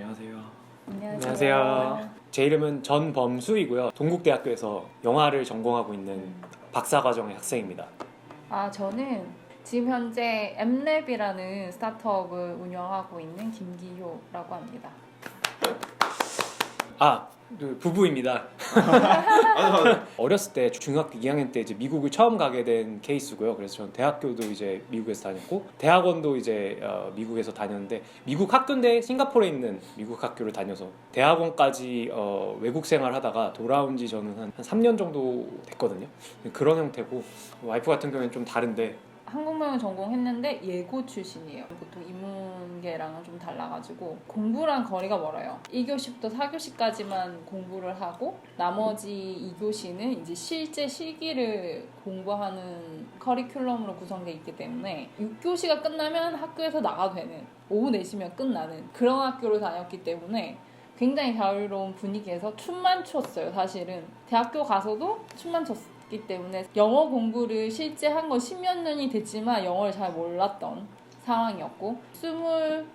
안녕하세요. 안녕하세요. 안녕하세요. 제 이름은 전범수이고요. 동국대학교에서 영화를 전공하고 있는 박사 과정의 학생입니다. 아 저는 지금 현재 엠랩이라는 스타트업을 운영하고 있는 김기효라고 합니다. 아, 그 부부입니다. 어렸을 때 중학교 2학년 때 이제 미국을 처음 가게 된 케이스고요. 그래서 저는 대학교도 이제 미국에서 다녔고 대학원도 이제 어, 미국에서 다녔는데 미국 학교인데 싱가포르에 있는 미국 학교를 다녀서 대학원까지 어, 외국 생활하다가 돌아온 지 저는 한, 한 3년 정도 됐거든요. 그런 형태고 와이프 같은 경우에는 좀 다른데 한국명을 전공했는데 예고 출신이에요. 보통 인문계랑은 좀 달라가지고 공부랑 거리가 멀어요. 1교시부터 4교시까지만 공부를 하고 나머지 2교시는 이제 실제 실기를 공부하는 커리큘럼으로 구성되어 있기 때문에 6교시가 끝나면 학교에서 나가도 되는 오후 4시면 끝나는 그런 학교를 다녔기 때문에 굉장히 자유로운 분위기에서 춤만 췄어요, 사실은. 대학교 가서도 춤만 췄기 때문에 영어 공부를 실제 한 건 십몇 년이 됐지만 영어를 잘 몰랐던 상황이었고, 스물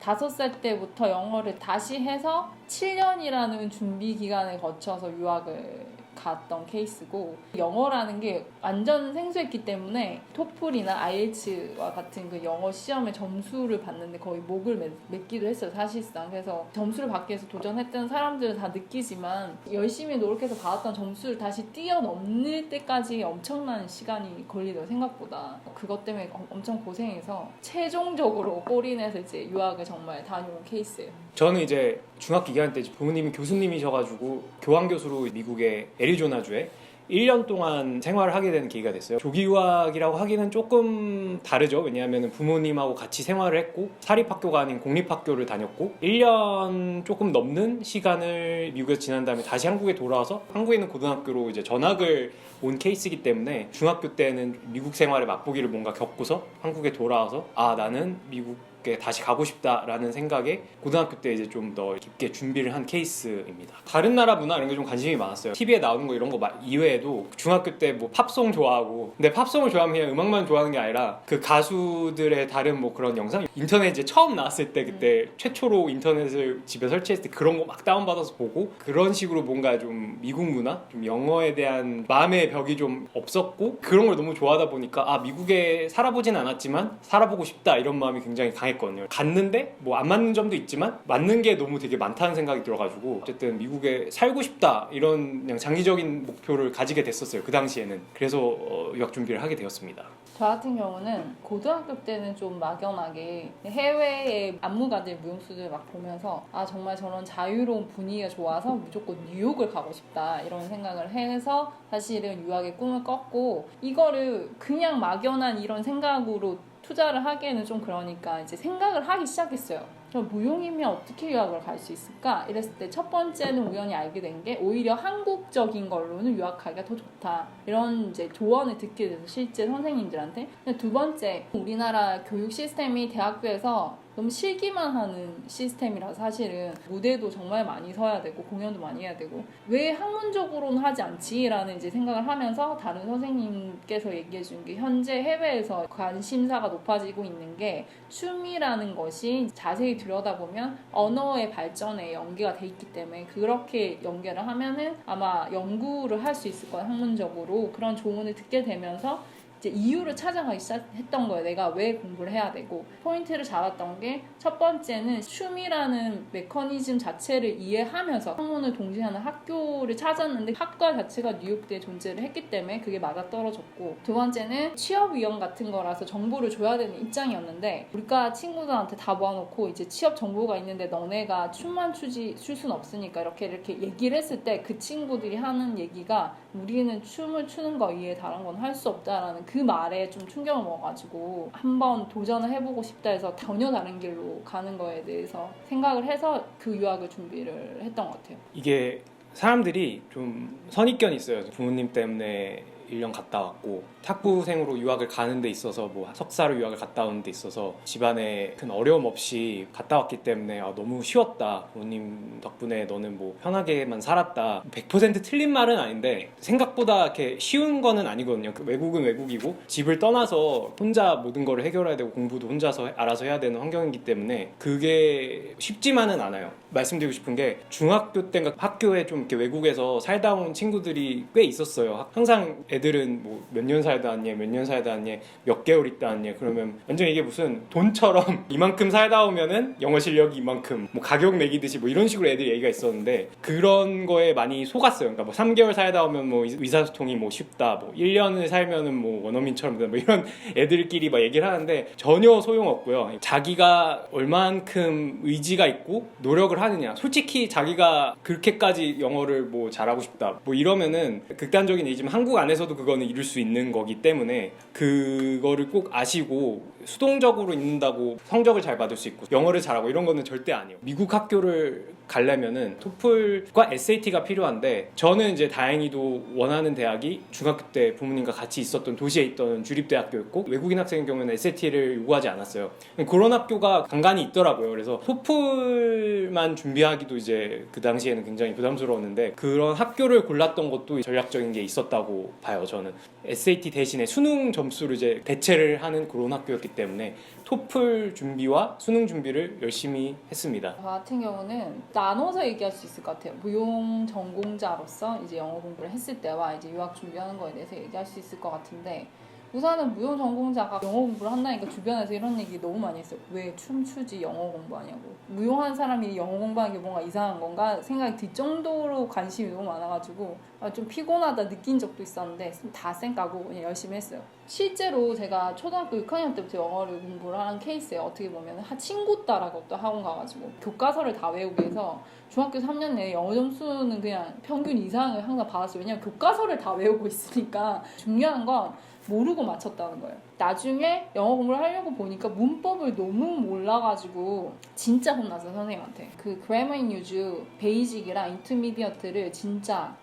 다섯 살 때부터 영어를 다시 해서 7년이라는 준비 기간을 거쳐서 유학을 갔던 케이스고 영어라는 게 완전 생소했기 때문에 토플이나 IELTS와 같은 그 영어 시험의 점수를 봤는데 거의 목을 맺, 맺기도 했어요 사실상. 그래서 점수를 받기 위해서 도전했던 사람들은 다 느끼지만 열심히 노력해서 받았던 점수를 다시 뛰어넘을 때까지 엄청난 시간이 걸리더라고요 생각보다. 그것 때문에 엄- 엄청 고생해서 최종적으로 꼬리내서 이제 유학을 정말 다녀온 케이스예요. 저는 이제 중학교 2학년 때 부모님이 교수님이셔가지고 교환 교수로 미국의 애리조나주에 1년 동안 생활을 하게 되는 계기가 됐어요. 조기 유학이라고 하기는 조금 다르죠. 왜냐하면 부모님하고 같이 생활을 했고 사립학교가 아닌 공립학교를 다녔고 1년 조금 넘는 시간을 미국에서 지난 다음에 다시 한국에 돌아와서 한국에 있는 고등학교로 이제 전학을 온 케이스이기 때문에 중학교 때는 미국 생활을 맛보기를 뭔가 겪고서 한국에 돌아와서 아 나는 미국 에 다시 가고 싶다라는 생각에 고등학교 때 이제 좀 더 깊게 준비를 한 케이스입니다. 다른 나라 문화 이런 게 좀 관심이 많았어요. TV에 나오는 거 이런 거 마- 이외에도 중학교 때 뭐 팝송 좋아하고 근데 팝송을 좋아하면 그냥 음악만 좋아하는 게 아니라 그 가수들의 다른 뭐 그런 영상 인터넷 이제 처음 나왔을 때 그때 최초로 인터넷을 집에 설치했을 때 그런 거 막 다운받아서 보고 그런 식으로 뭔가 좀 미국 문화 좀 영어에 대한 마음의 벽이 좀 없었고 그런 걸 너무 좋아하다 보니까 아 미국에 살아보진 않았지만 살아보고 싶다 이런 마음이 굉장히 강 했거든요. 갔는데 뭐 안 맞는 점도 있지만 맞는 게 너무 되게 많다는 생각이 들어가지고 어쨌든 미국에 살고 싶다 이런 그냥 장기적인 목표를 가지게 됐었어요 그 당시에는. 그래서 어, 유학 준비를 하게 되었습니다. 저 같은 경우는 고등학교 때는 좀 막연하게 해외의 안무가들 무용수들 막 보면서 아 정말 저런 자유로운 분위기가 좋아서 무조건 뉴욕을 가고 싶다 이런 생각을 해서 사실은 유학의 꿈을 꿨고 이거를 그냥 막연한 이런 생각으로 투자를 하기에는 좀 그러니까 이제 생각을 하기 시작했어요. 저 무용이면 어떻게 유학을 갈 수 있을까? 이랬을 때 첫 번째는 우연히 알게 된 게 오히려 한국적인 걸로는 유학하기가 더 좋다. 이런 이제 조언을 듣게 돼서 실제 선생님들한테. 두 번째, 우리나라 교육 시스템이 대학교에서 너무 실기만 하는 시스템이라 사실은 무대도 정말 많이 서야 되고 공연도 많이 해야 되고 왜 학문적으로는 하지 않지라는 이제 생각을 하면서 다른 선생님께서 얘기해 준 게 현재 해외에서 관심사가 높아지고 있는 게 춤이라는 것이 자세히 들여다보면 언어의 발전에 연계가 돼 있기 때문에 그렇게 연계를 하면은 아마 연구를 할 수 있을 거야 학문적으로. 그런 조언을 듣게 되면서 이제 이유를 찾아가기 시작했던 거예요. 내가 왜 공부를 해야 되고 포인트를 잡았던 게 첫 번째는 춤이라는 메커니즘 자체를 이해하면서 학문을 동시에 하는 학교를 찾았는데 학과 자체가 뉴욕대에 존재를 했기 때문에 그게 맞아 떨어졌고 두 번째는 취업 위험 같은 거라서 정보를 줘야 되는 입장이었는데 우리가 친구들한테 다 모아놓고 이제 취업 정보가 있는데 너네가 춤만 추지 출 수는 없으니까 이렇게 이렇게 얘기를 했을 때 그 친구들이 하는 얘기가 우리는 춤을 추는 거 이외에 다른 건 할 수 없다라는 그 말에 좀 충격을 먹어가지고 한번 도전을 해보고 싶다 해서 전혀 다른 길로 가는 거에 대해서 생각을 해서 그 유학을 준비를 했던 것 같아요. 이게 사람들이 좀 선입견이 있어요. 부모님 때문에 1년 갔다 왔고 학부생으로 유학을 가는 데 있어서 뭐 석사로 유학을 갔다 오는 데 있어서 집안에 큰 어려움 없이 갔다 왔기 때문에 아, 너무 쉬웠다. 부모님 덕분에 너는 뭐 편하게만 살았다. 100% 틀린 말은 아닌데 생각보다 이렇게 쉬운 거는 아니거든요. 그 외국은 외국이고 집을 떠나서 혼자 모든 거를 해결해야 되고 공부도 혼자서 알아서 해야 되는 환경이기 때문에 그게 쉽지만은 않아요. 말씀드리고 싶은 게 중학교 때인가 학교에 좀 이렇게 외국에서 살다 온 친구들이 꽤 있었어요. 항상 애들 은 뭐 몇 년 살다 왔니, 몇년 살다 왔니, 몇 개월 있다 왔니. 그러면 완전 이게 무슨 돈처럼 이만큼 살다 오면은 영어 실력이 이만큼 뭐 가격 매기듯이 뭐 이런 식으로 애들 얘기가 있었는데 그런 거에 많이 속았어요. 그러니까 뭐 3개월 살다 오면 뭐 의사소통이 뭐 쉽다, 뭐 1년을 살면은 뭐 원어민처럼 된다, 뭐 이런 애들끼리 막 얘기를 하는데 전혀 소용없고요. 자기가 얼만큼 의지가 있고 노력을 하느냐. 솔직히 자기가 그렇게까지 영어를 뭐 잘하고 싶다. 뭐 이러면은 극단적인 얘기지만 한국 안에서도 그거는 이룰 수 있는 거기 때문에 그거를 꼭 아시고 수동적으로 있는다고 성적을 잘 받을 수 있고 영어를 잘하고 이런 거는 절대 아니에요. 미국 학교를 가려면은 토플과 SAT가 필요한데 저는 이제 다행히도 원하는 대학이 중학교 때 부모님과 같이 있었던 도시에 있던 주립대학교였고 외국인 학생의 경우에는 SAT를 요구하지 않았어요. 그런 학교가 간간히 있더라고요. 그래서 토플만 준비하기도 이제 그 당시에는 굉장히 부담스러웠는데 그런 학교를 골랐던 것도 전략적인 게 있었다고 봐요. 저는 SAT 대신에 수능 점수를 이제 대체를 하는 그런 학교였기 때문에 토플 준비와 수능 준비를 열심히 했습니다. 저 같은 경우는 나눠서 얘기할 수 있을 것 같아요. 무용 전공자로서 이제 영어 공부를 했을 때와 이제 유학 준비하는 거에 대해서 얘기할 수 있을 것 같은데 우선은 무용 전공자가 영어 공부를 한다니까 주변에서 이런 얘기 너무 많이 했어요. 왜 춤추지 영어 공부하냐고. 무용한 사람이 영어 공부하는 게 뭔가 이상한 건가 생각이 들 정도로 관심이 너무 많아가지고 아, 좀 피곤하다 느낀 적도 있었는데 다 쌩까고 그냥 열심히 했어요. 실제로 제가 초등학교 6학년 때부터 영어를 공부를 하는 케이스에 어떻게 보면 한 친구 따라고 또 학원 가가지고 교과서를 다 외우게 해서 중학교 3년 내에 영어 점수는 그냥 평균 이상을 항상 받았어요. 왜냐면 교과서를 다 외우고 있으니까 중요한 건 모르고 맞췄다는 거예요. 나중에 영어 공부를 하려고 보니까 문법을 너무 몰라가지고 진짜 혼났어요 선생님한테. 그 그래머 인 유즈 베이직이랑 인터미디어트를 진짜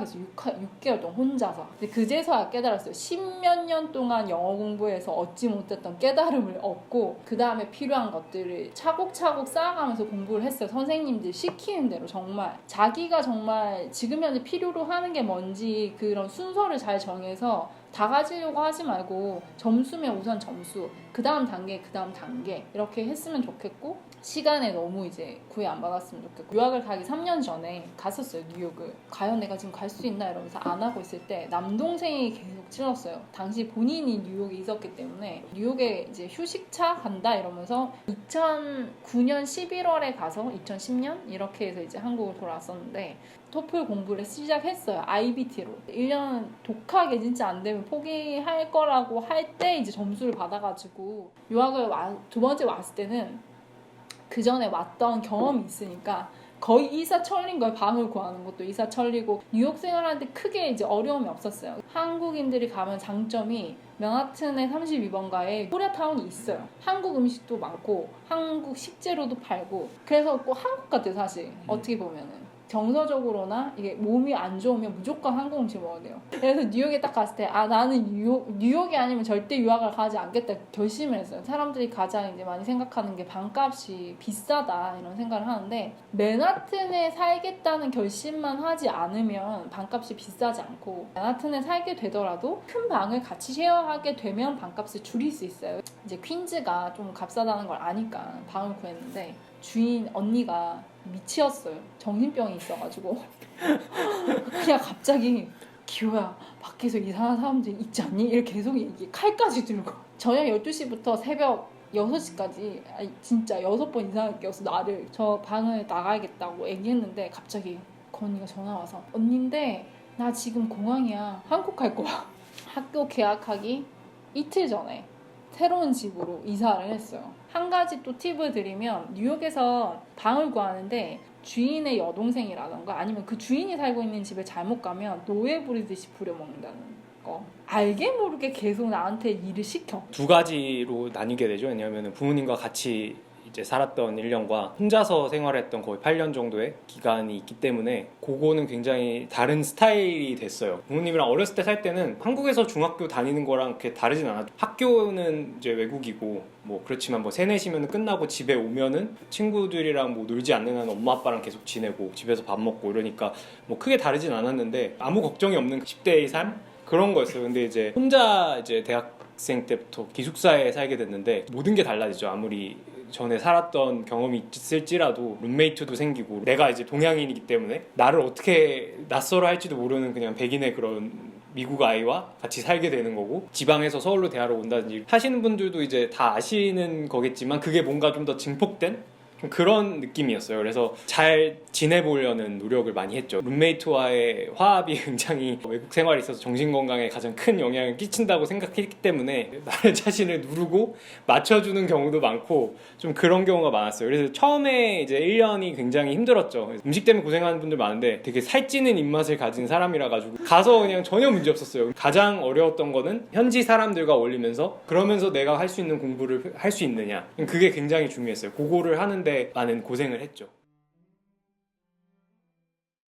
해서 6, 6개월 동안 혼자서. 근데 그제서야 깨달았어요. 십몇 년 동안 영어 공부해서 얻지 못했던 깨달음을 얻고 그 다음에 필요한 것들을 차곡차곡 쌓아가면서 공부를 했어요. 선생님들 시키는 대로 정말 자기가 정말 지금 현재 필요로 하는 게 뭔지 그런 순서를 잘 정해서 다 가지려고 하지 말고 점수면 우선 점수 그 다음 단계 그 다음 단계 이렇게 했으면 좋겠고 시간에 너무 이제 구애 안 받았으면 좋겠고 유학을 가기 3년 전에 갔었어요 뉴욕을 과연 내가 지금 갈 수 있나 이러면서 안 하고 있을 때 남동생이 계속 찔렀어요 당시 본인이 뉴욕에 있었기 때문에 뉴욕에 이제 휴식차 간다 이러면서 2009년 11월에 가서 2010년 이렇게 해서 이제 한국을 돌아왔었는데 토플 공부를 시작했어요. IBT로. 1년 독하게 진짜 안 되면 포기할 거라고 할 때 이제 점수를 받아가지고 유학을 와- 두 번째 왔을 때는 그 전에 왔던 경험이 있으니까 거의 이사철린 거예요. 방을 구하는 것도 이사철리고 뉴욕 생활하는데 크게 이제 어려움이 없었어요. 한국인들이 가면 장점이 맨하튼의 32번가에 코리아타운이 있어요. 한국 음식도 많고 한국 식재료도 팔고 그래서 꼭 한국 같아요 사실 어떻게 보면은. 정서적으로나 이게 몸이 안 좋으면 무조건 음식 먹어야 돼요. 그래서 뉴욕에 딱 갔을 때 아 나는 뉴욕 뉴욕이 아니면 절대 유학을 가지 않겠다 결심을 했어요. 사람들이 가장 이제 많이 생각하는 게 방값이 비싸다 이런 생각을 하는데 맨하튼에 살겠다는 결심만 하지 않으면 방값이 비싸지 않고 맨하튼에 살게 되더라도 큰 방을 같이 쉐어하게 되면 방값을 줄일 수 있어요. 이제 퀸즈가 좀 값싸다는 걸 아니까 방을 구했는데 주인 언니가 미치었어요. 정신병이 있어가지고. 그냥 갑자기 기호야 밖에서 이상한 사람들 있지 않니? 이렇게 계속 얘기 칼까지 들고. 저녁 12시부터 새벽 6시까지 아니, 진짜 여섯 번 이상하게 깨워서 나를 저 방을 나가야겠다고 얘기했는데 갑자기 그 언니가 전화 와서 언니인데 나 지금 공항이야. 한국 갈 거야. 학교 개학하기 이틀 전에 새로운 집으로 이사를 했어요. 한 가지 또 팁을 드리면 뉴욕에서 방을 구하는데 주인의 여동생이라던가 아니면 그 주인이 살고 있는 집에 잘못 가면 노예 부리듯이 부려먹는다는 거. 알게 모르게 계속 나한테 일을 시켜. 두 가지로 나뉘게 되죠. 왜냐하면 부모님과 같이 이제 살았던 1년과 혼자서 생활했던 거의 8년 정도의 기간이 있기 때문에 그거는 굉장히 다른 스타일이 됐어요. 부모님이랑 어렸을 때 살 때는 한국에서 중학교 다니는 거랑 그렇게 다르진 않았죠. 학교는 이제 외국이고 뭐 그렇지만 뭐 세네시면 끝나고 집에 오면은 친구들이랑 뭐 놀지 않는 한 엄마 아빠랑 계속 지내고 집에서 밥 먹고 이러니까 뭐 크게 다르진 않았는데 아무 걱정이 없는 10대의 삶 그런 거였어요. 근데 이제 혼자 이제 대학생 때부터 기숙사에 살게 됐는데 모든 게 달라지죠. 아무리 전에 살았던 경험이 있을지라도 룸메이트도 생기고 내가 이제 동양인이기 때문에 나를 어떻게 낯설어 할지도 모르는 그냥 백인의 그런 미국 아이와 같이 살게 되는 거고 지방에서 서울로 대하러 온다든지 하시는 분들도 이제 다 아시는 거겠지만 그게 뭔가 좀 더 증폭된 좀 그런 느낌이었어요. 그래서 잘 지내보려는 노력을 많이 했죠. 룸메이트와의 화합이 굉장히 외국 생활에 있어서 정신 건강에 가장 큰 영향을 끼친다고 생각했기 때문에 나의 자신을 누르고 맞춰주는 경우도 많고 좀 그런 경우가 많았어요. 그래서 처음에 이제 1년이 굉장히 힘들었죠. 음식 때문에 고생하는 분들 많은데 되게 살찌는 입맛을 가진 사람이라 가지고 가서 그냥 전혀 문제 없었어요. 가장 어려웠던 거는 현지 사람들과 어울리면서 그러면서 내가 할 수 있는 공부를 할 수 있느냐. 그게 굉장히 중요했어요. 그거를 하는데 많은 고생을 했죠.